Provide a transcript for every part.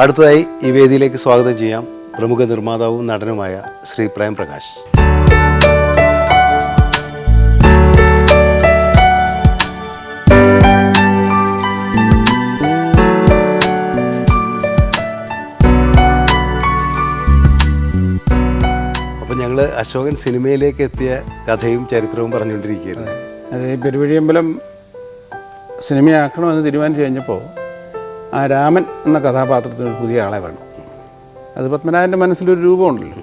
അടുത്തതായി ഈ വേദിയിലേക്ക് സ്വാഗതം ചെയ്യാം പ്രമുഖ നിർമ്മാതാവും നടനുമായ ശ്രീ പ്രേം പ്രകാശ് അപ്പം ഞങ്ങൾ അശോകൻ സിനിമയിലേക്ക് എത്തിയ കഥയും ചരിത്രവും പറഞ്ഞുകൊണ്ടിരിക്കുകയായിരുന്നു. അത്. പെരുവഴിയമ്പലം സിനിമയാക്കണമെന്ന് തീരുമാനിച്ചു കഴിഞ്ഞപ്പോൾ ആ രാമൻ എന്ന കഥാപാത്രത്തിന് പുതിയ ആളെ വേണം. അത് പത്മനാഭന്റെ മനസ്സിലൊരു രൂപമുണ്ടല്ലോ.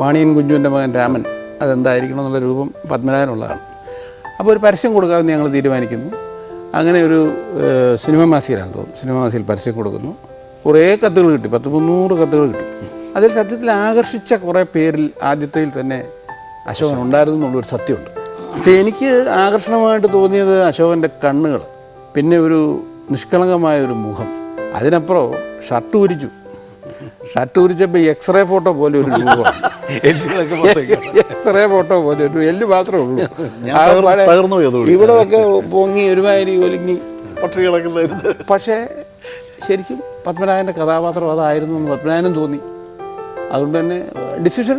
വാണിയൻ കുഞ്ചുവിന്റെ മകൻ രാമൻ അതെന്തായിരിക്കണം എന്നുള്ള രൂപം പത്മനാഭനുള്ളതാണ്. അപ്പോൾ ഒരു പരസ്യം കൊടുക്കാമെന്ന് ഞങ്ങൾ തീരുമാനിക്കുന്നു. അങ്ങനെ ഒരു സിനിമ മാസികയിലാണ് തോന്നുന്നു. സിനിമ മാസികയിൽ പരസ്യം കൊടുക്കുന്നു. കുറേ കത്തുകൾ കിട്ടി. പത്ത് മുന്നൂറ് കത്തുകൾ കിട്ടി. അതിൽ സത്യത്തിൽ ആകർഷിച്ച കുറേ പേരിൽ ആദ്യത്തേൽ തന്നെ അശോകൻ ഉണ്ടായിരുന്നു എന്നുള്ളൊരു സത്യമുണ്ട്. പക്ഷേ എനിക്ക് ആകർഷണമായിട്ട് തോന്നിയത് അശോകന്റെ കണ്ണുകൾ. പിന്നെ ഒരു നിഷ്കളങ്കമായ ഒരു മുഖം. അതിനപ്പുറം ഷർട്ട് ഉരിച്ചു. ഷർട്ട് ഉരിച്ചപ്പോൾ എക്സ്റേ ഫോട്ടോ പോലെ ഒരു രൂപമാണ്. എക്സ്റേ ഫോട്ടോ പോലെ ഒരു എല്ല് മാത്രമേ ഉള്ളൂ. ഇവിടെ ഒക്കെ പൊങ്ങി ഒരുമാതിരി ഒലുങ്ങി പക്ഷേ ശരിക്കും പത്മനാഭന്റെ കഥാപാത്രം അതായിരുന്നു എന്ന് പത്മനാഭനും തോന്നി. അതുകൊണ്ട് തന്നെ ഡിസിഷൻ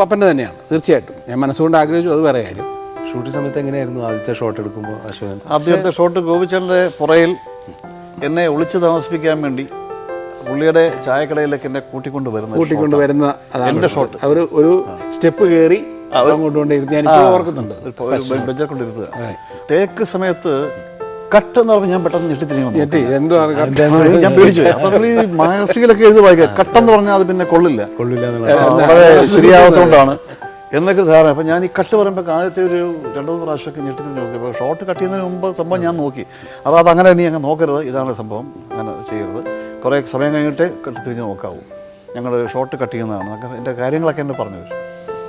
പപ്പന്റെ തന്നെയാണ് തീർച്ചയായിട്ടും. ഞാൻ മനസ്സുകൊണ്ട് ആഗ്രഹിച്ചു അത് വേറെ കാര്യം. ഷൂട്ടിംഗ് സമയത്ത് എങ്ങനെയായിരുന്നു ആദ്യത്തെ ഷോട്ട് എടുക്കുമ്പോൾ അശോകൻ ആദ്യത്തെ ഷോട്ട് ഗോപിച്ചന്റെ പുറയിൽ എന്നെ ഒളിച്ചു താമസിപ്പിക്കാൻ വേണ്ടി പുള്ളിയുടെ ചായക്കടയിലേക്ക് എന്നെ കൂട്ടിക്കൊണ്ട് വരുന്ന ഒരു കൂട്ടിക്കൊണ്ട് വരുന്ന എന്റെ ഷോട്ട് അവർ ഒരു സ്റ്റെപ്പ് കയറി ഞാൻ ഓർക്കുന്നുണ്ട്. ഒരു ബെഞ്ചർ കൊണ്ടിരുത്തുക. തേക്ക് സമയത്ത് കട്ട് എന്ന് പറഞ്ഞപ്പോൾ ഞാൻ പെട്ടെന്ന് ഞെട്ടിത്തിരിഞ്ഞു മാസികയിലൊക്കെ എഴുതി വായിക്കുക. കട്ടെന്ന് പറഞ്ഞാൽ അത് പിന്നെ കൊള്ളില്ല. കൊള്ളില്ല ശരിയാവത്തോണ്ടാണ് എന്നൊക്കെ ധാരണ അപ്പം ഞാൻ ഈ കട്ട് പറയുമ്പോൾ ആദ്യത്തെ ഒരു രണ്ടു മൂന്ന് പ്രാവശ്യമൊക്കെ ഞെട്ടിന് നോക്കി. അപ്പോൾ ഷോർട്ട് കട്ട് ചെയ്യുന്നതിന് മുമ്പ് സംഭവം ഞാൻ നോക്കി. അപ്പോൾ അതങ്ങനെ ഇനി അങ്ങ് നോക്കരുത്. ഇതാണ് സംഭവം. അങ്ങനെ ചെയ്യരുത്. കുറേ സമയം കഴിഞ്ഞിട്ട് കട്ട് തിരിഞ്ഞ് നോക്കാവൂ. ഞങ്ങൾ ഷോർട്ട് കട്ട് ചെയ്യുന്നതാണ്. എന്നൊക്കെ എന്റെ കാര്യങ്ങളൊക്കെ എന്നെ പറഞ്ഞു തരും.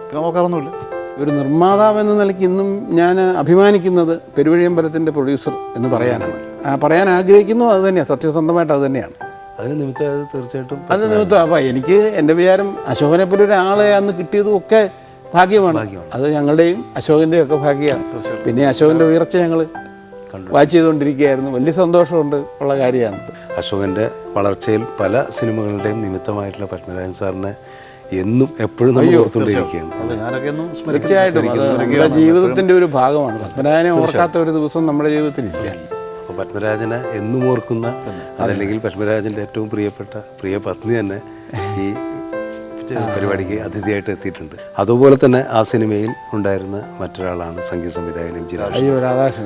പിന്നെ നോക്കാറൊന്നുമില്ല. ഒരു നിർമ്മാതാവ് എന്ന നിലയ്ക്ക് ഇന്നും ഞാൻ അഭിമാനിക്കുന്നത് പെരുവഴിയമ്പലത്തിന്റെ പ്രൊഡ്യൂസർ എന്ന് പറയാനാണ്. ആ പറയാൻ ആഗ്രഹിക്കുന്നു. അത് തന്നെയാണ് സത്യസന്ധമായിട്ട് അത് തന്നെയാണ്. അതിന് നിമിത്തം അത് തീർച്ചയായിട്ടും അത് നിമിത്തം. അപ്പം എനിക്ക് എന്റെ വിചാരം അശോകനെ പോലെ ഒരാളെ അന്ന് കിട്ടിയതും ഒക്കെ ഭാഗ്യമാണ്. അത് ഞങ്ങളുടെയും അശോകന്റെയും ഒക്കെ ഭാഗ്യമാണ് പിന്നെ അശോകന്റെ ഉയർച്ച ഞങ്ങൾ വാച്ച് ചെയ്തുകൊണ്ടിരിക്കുകയായിരുന്നു. വലിയ സന്തോഷമുണ്ട് ഉള്ള കാര്യമാണ്. അശോകന്റെ വളർച്ചയിൽ പല സിനിമകളുടെയും നിമിത്തമായിട്ടുള്ള പത്മരാജൻ സാറിനെ എന്നും എപ്പോഴും നമ്മൾ ഓർത്തുകൊണ്ടിരിക്കുകയാണ്. അതെ ഞാനൊക്കെ ഒന്നും തീർച്ചയായിട്ടും. നമ്മുടെ ജീവിതത്തിന്റെ ഒരു ഭാഗമാണ്. പത്മരാജനെ ഓർക്കാത്ത ഒരു ദിവസം നമ്മുടെ ജീവിതത്തിലില്ല അപ്പോൾ പത്മരാജനെ എന്നും ഓർക്കുന്ന അതല്ലെങ്കിൽ പത്മരാജന്റെ ഏറ്റവും പ്രിയപ്പെട്ട പ്രിയ പത്നി തന്നെ ഈ പരിപാടിക്ക് അതിഥിയായിട്ട് എത്തിയിട്ടുണ്ട്. അതുപോലെ തന്നെ ആ സിനിമയിൽ ഉണ്ടായിരുന്ന മറ്റൊരാളാണ് സംഗീത സംവിധായകൻ എം ജി രാധാകൃഷ്ണൻ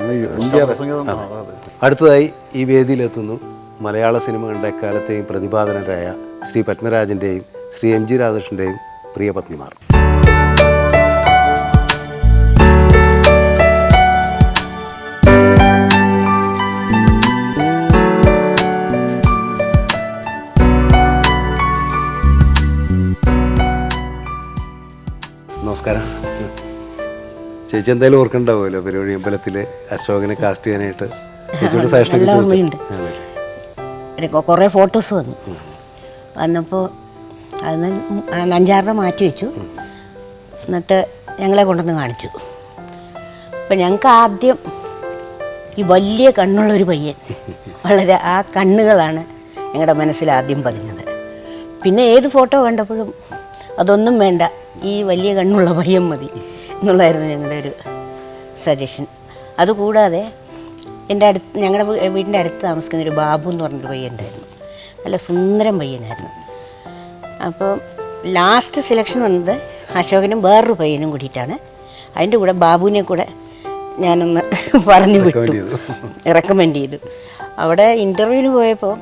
അടുത്തതായി ഈ വേദിയിലെത്തുന്നു മലയാള സിനിമകളുടെ എക്കാലത്തെയും പ്രതിപാദനരായ ശ്രീ പത്മരാജന്റെയും ശ്രീ എം ജി രാധാകൃഷ്ണന്റെയും പ്രിയ പത്നിമാർ. നമസ്കാരം. ചേച്ചി എന്തായാലും ഓർക്കണ്ടാവുമല്ലോ പരിപാടി അമ്പലത്തിലെ അശോകനെ കാസ്റ്റ് ചെയ്യാനായിട്ട്. ചേച്ചിയുടെ സജഷനൊക്കെ ചോദിച്ചു. കുറേ ഫോട്ടോസ് വന്നു. വന്നപ്പോൾ അന്ന് ആ അഞ്ചാറിനെ മാറ്റി വെച്ചു. എന്നിട്ട് ഞങ്ങളെ കൊണ്ടുവന്ന് കാണിച്ചു. അപ്പം ഞങ്ങൾക്ക് ആദ്യം ഈ വലിയ കണ്ണുള്ള ഒരു പയ്യൻ. വളരെ ആ കണ്ണുകളാണ് ഞങ്ങളുടെ മനസ്സിൽ ആദ്യം പതിഞ്ഞത്. പിന്നെ ഏത് ഫോട്ടോ കണ്ടപ്പോഴും അതൊന്നും വേണ്ട. ഈ വലിയ കണ്ണുള്ള പയ്യൻ മതി എന്നുള്ളായിരുന്നു ഞങ്ങളുടെ ഒരു സജഷൻ അതുകൂടാതെ എന്റെ അടുത്ത് ഞങ്ങളുടെ വീടിന്റെ അടുത്ത് താമസിക്കുന്ന ഒരു ബാബു എന്ന് പറഞ്ഞൊരു പയ്യൻ ഉണ്ടായിരുന്നു. നല്ല സുന്ദരം പയ്യനായിരുന്നു. അപ്പോൾ ലാസ്റ്റ് സെലക്ഷൻ വന്നത് അശോകനും വേറൊരു പയ്യനും കൂടിയിട്ടാണ്. അതിന്റെ കൂടെ ബാബുവിനെ കൂടെ ഞാനൊന്ന് പറഞ്ഞു വിട്ടു. റെക്കമെൻഡ് ചെയ്തു. അവിടെ ഇന്റർവ്യൂവിന് പോയപ്പോൾ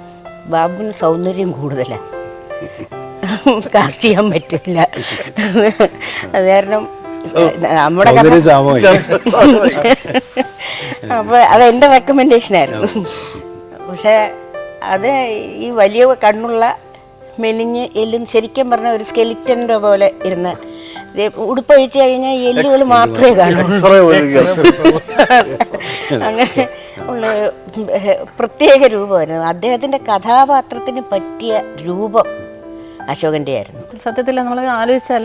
ബാബുവിന് സൗന്ദര്യം കൂടുതലാണ്. കാസ്റ്റ് ചെയ്യാൻ പറ്റില്ല. അത് കാരണം നമ്മുടെ അപ്പൊ അതെന്റെ റെക്കമെൻഡേഷൻ ആയിരുന്നു. പക്ഷെ അത് ഈ വലിയ കണ്ണുള്ള മെലിഞ്ഞ് എല്ലും ശരിക്കും പറഞ്ഞ ഒരു സ്കെലിറ്റന്റെ പോലെ ഇരുന്ന ഉടുപ്പഴിച്ചു ഉടുപ്പഴിച്ച് കഴിഞ്ഞാൽ എല്ലുകൾ മാത്രമേ കാണൂ. അങ്ങനെ ഉള്ള പ്രത്യേക രൂപമായിരുന്നു. അദ്ദേഹത്തിന്റെ കഥാപാത്രത്തിന് പറ്റിയ രൂപം അശോകന്റെ ആയിരുന്നു സത്യത്തിൽ നമ്മൾ ആലോചിച്ചാൽ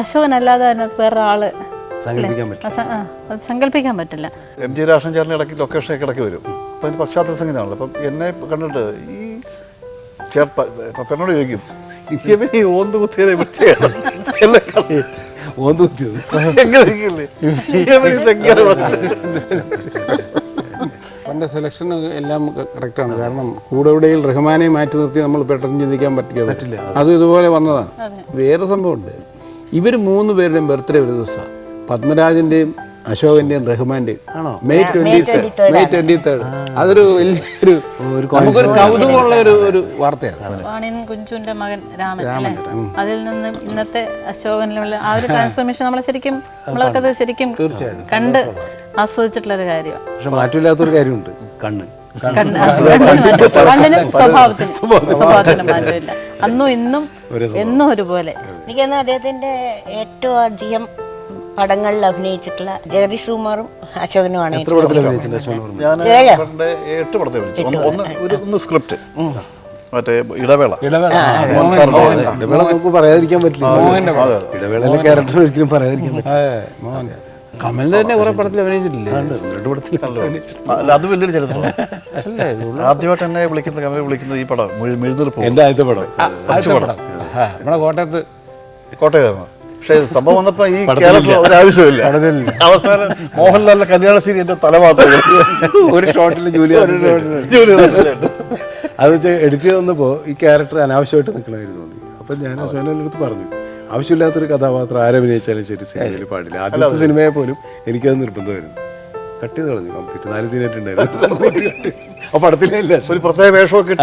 അശോകനല്ലാതെ അതിനകത്ത് വേറെ ആൾ സങ്കല്പിക്കാൻ പറ്റില്ല. സങ്കല്പിക്കാൻ പറ്റില്ല. എം ജി രാഷൻ ചേട്ടൻ ഇടയ്ക്ക് ലൊക്കേഷൻ ഒക്കെ ഇടയ്ക്ക് വരും. അപ്പം അതിന് പശ്ചാത്തല സംഗീതമാണല്ലോ. അപ്പം എന്നെ കണ്ടിട്ട് ഈ പെണ്ണോട് ചോദിക്കും ഇവൻ ഈ ഓന്ത് കുത്തിയതെ ഓന്ത് കുത്തിയത്. എങ്ങനെ ഇതെങ്ങനെ വന്നു? സെലക്ഷൻ എല്ലാം കറക്റ്റാണ് കാരണം കൂടെവിടെയിൽ റഹ്മാനെ മാറ്റി നിർത്തി നമ്മൾ പെട്ടെന്ന് ചിന്തിക്കാൻ പറ്റില്ല. പറ്റില്ല അതും. ഇതുപോലെ വന്നതാണ്. വേറെ സംഭവമുണ്ട്. ഇവർ മൂന്ന് പേരുടെയും ബർത്ത്ഡേ ഒരു ദിവസമാണ് പത്മരാജന്റെയും അശോകന്റെയും റഹ്മാന്റെയും ആണോ? May twenty third May twenty third അതൊരു വലിയൊരു നമുക്കൊരു കൗതുകമുള്ള ഒരു ഒരു വാർത്തയാണ്. വാണിയൻ കുഞ്ചുവിന്റെ മകൻ രാമൻ അതിൽ നിന്ന് ഇന്നത്തെ അശോകനിലുള്ള ആ ഒരു ട്രാൻസ്ഫോർമേഷൻ നമ്മളെ ശരിക്കും നമ്മളൊക്കെ ശരിക്കും കണ്ട് ആസ്വദിച്ചിട്ടുള്ള ഒരു കാര്യമാണ് പക്ഷെ മാറ്റമില്ലാത്തൊരു കാര്യമുണ്ട്. കണ്ണ്. കണ്ണ്. കണ്ണിനും സ്വഭാവത്തിനും. സ്വഭാവത്തിനും മാറ്റമില്ല. അന്നും ഇന്നും എന്നും ഒരുപോലെ. എനിക്ക് തോന്നുന്നു അദ്ദേഹത്തിന്റെ ഏറ്റവും അധികം പടങ്ങളിൽ അഭിനയിച്ചിട്ടുള്ള ജഗദീഷ് കുമാറും അശോകനുമാണ് പടത്തിൽ ഒന്ന് ഒന്ന് ഒരു സ്ക്രിപ്റ്റ്. മറ്റേ ഇടവേള. ഇടവേള. ഇടവേള നമുക്ക് പറയാതിരിക്കാൻ പറ്റില്ല. ഇടവേളയിലെ ക്യാരക്ടർ ഒരിക്കലും പറയാതിരിക്കാൻ പറ്റില്ല. കമലിന്റെ തന്നെ കുറെ പടത്തിൽ അഭിനയിച്ചിട്ടില്ലേ? രണ്ട് പടത്തിൽ അല്ല അത് വലിയൊരു ചരിത്രമാണ് ആദ്യമായിട്ട് എന്നെ വിളിക്കുന്ന കമൽ വിളിക്കുന്നത് ഈ പടം മെഴുന്നൂർ പോകും. എന്റെ ആദ്യത്തെ പടം. ആദ്യത്തെ പടം. നമ്മുടെ കോട്ടയത്ത് കോട്ടയമാണ് പക്ഷേ സംഭവം വന്നപ്പോ ഈ ക്യാരക്ടർ ഒരു ആവശ്യമില്ല അവസാനം മോഹൻലാലിന്റെ കല്യാണ സീരി എന്റെ തല മാത്രം ഒരു ഷോട്ടിൽ ജൂലി ജോലി. അത് വെച്ചാൽ എഡിറ്റ് ചെയ്ത് വന്നപ്പോൾ ഈ ക്യാരക്ടർ അനാവശ്യമായിട്ട് നിൽക്കണമായിരുന്നു തോന്നി. അപ്പം ഞാൻ അശോകന്റെ അടുത്ത് പറഞ്ഞു. ആവശ്യമില്ലാത്തൊരു കഥാപാത്രം ആരഭിനയിച്ചാലും ശരി സിനിമയിൽ പാടില്ല. ആദ്യത്തെ സിനിമയെ പോലും എനിക്കത് നിർബന്ധമായിരുന്നു. കട്ട് ചെയ്ത് കളഞ്ഞു കംപ്ലീറ്റ് നാല് സീനായിട്ടുണ്ടായിരുന്നു ആ പടത്തിലല്ല ഒരു പ്രത്യേക വേഷമൊക്കെ.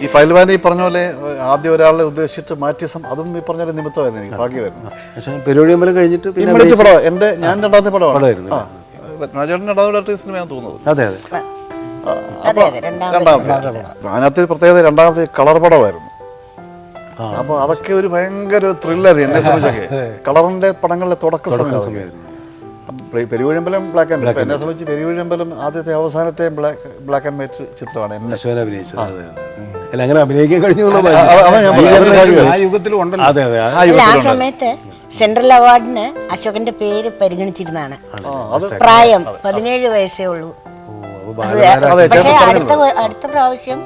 ഈ ഫൈൽവാൻ ഈ പറഞ്ഞ പോലെ ആദ്യം ഒരാളെ ഉദ്ദേശിച്ചിട്ട് മാറ്റി സം- അതും ഈ പറഞ്ഞ നിമിത്തമായിരുന്നു എനിക്ക് ഭാഗ്യമായിരുന്നു. പക്ഷേ പെരുവഴിയമ്പലം കഴിഞ്ഞിട്ട് പിന്നെ പടം എന്റെ ഞാൻ രണ്ടാമത്തെ പടമാണ്. പടമായിരുന്നു. രാജേട്ടൻ രണ്ടാമത്തെ സിനിമയാണ് തോന്നുന്നത്. അതെ അതെ. രണ്ടാമത്തെ അതിനകത്ത് ഒരു പ്രത്യേകത രണ്ടാമത്തെ കളർ പടമായിരുന്നു. അപ്പൊ അതൊക്കെ ഒരു ഭയങ്കര ത്രില്ലായിരുന്നു എന്നെ സംബന്ധിച്ചൊക്കെ. കളറിന്റെ പടങ്ങളിലെ തുടക്ക പെരുവഴിയമ്പലം ബ്ലാക്ക് ആൻഡ് വൈറ്റ് എന്നെ സംബന്ധിച്ച് പെരുവഴിയമ്പലം ആദ്യത്തെ അവസാനത്തെ ബ്ലാക്ക് ബ്ലാക്ക് ആൻഡ് വൈറ്റ് ചിത്രമാണ് എന്നെ. അഭിനയിച്ചത്. അല്ല അങ്ങനെ അഭിനയിക്കാൻ കഴിഞ്ഞു എന്നുള്ള ഞാൻ പറഞ്ഞത്. ആ അതെ അതെ. ആ- അല്ല സമയത്ത് സെൻട്രൽ അവാർഡിന് അശോകന്റെ പേര് പരിഗണിച്ചിരുന്നാണ് പ്രായം പതിനേഴ് വയസ്സേ ഉള്ളൂ. പക്ഷേ അടുത്ത അടുത്ത പ്രാവശ്യം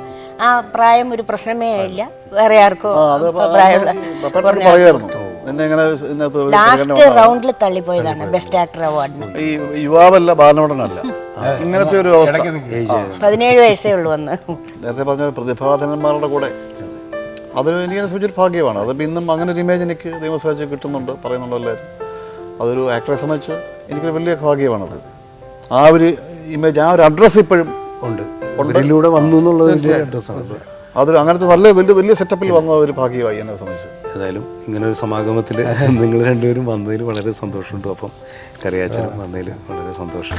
ആ പ്രായം ഒരു പ്രശ്നമേ ഇല്ല. വേറെ ആർക്കും അത് ഒരു ലാസ്റ്റ് റൗണ്ടിൽ തള്ളിപ്പോയതാണ് ബെസ്റ്റ് ആക്ടർ അവാർഡിന് ഈ യുവാവല്ല ബാലനോടനല്ല. ഇങ്ങനത്തെ ഒരു അവസ്ഥ. പതിനേഴ് വയസ്സേ ഉള്ളൂ അന്ന്. നേരത്തെ പറഞ്ഞ പ്രതിഭാധനന്മാരുടെ കൂടെ. അതൊരു എനിക്ക് സംബന്ധിച്ചൊരു ഭാഗ്യമാണ്. അതിപ്പോൾ ഇന്നും അങ്ങനെ ഒരു ഇമേജ് എനിക്ക് നിയമസഭ കിട്ടുന്നുണ്ട് പറയുന്നുണ്ട് എല്ലാവരും? അതൊരു ആക്ടറെ സംബന്ധിച്ച് എനിക്കൊരു വലിയ ഭാഗ്യമാണത്. ആ ഒരു ഇമേജ് ആ ഒരു അഡ്രസ്സ് ഇപ്പോഴും ഉണ്ട്. ഇതിലൂടെ വന്നു എന്നുള്ളത് അഡ്രസ്സാണ് അതൊരു അങ്ങനത്തെ നല്ല വലിയ വലിയ സെറ്റപ്പിൽ വന്ന ഒരു ഭാഗ്യമായി എന്നെ സംബന്ധിച്ച്. ഏതായാലും ഇങ്ങനെ ഒരു സമാഗമത്തിൽ നിങ്ങൾ രണ്ടുപേരും വന്നതിൽ വളരെ സന്തോഷമുണ്ട്. അപ്പം കറിയാച്ചനും വന്നതിൽ വളരെ സന്തോഷം.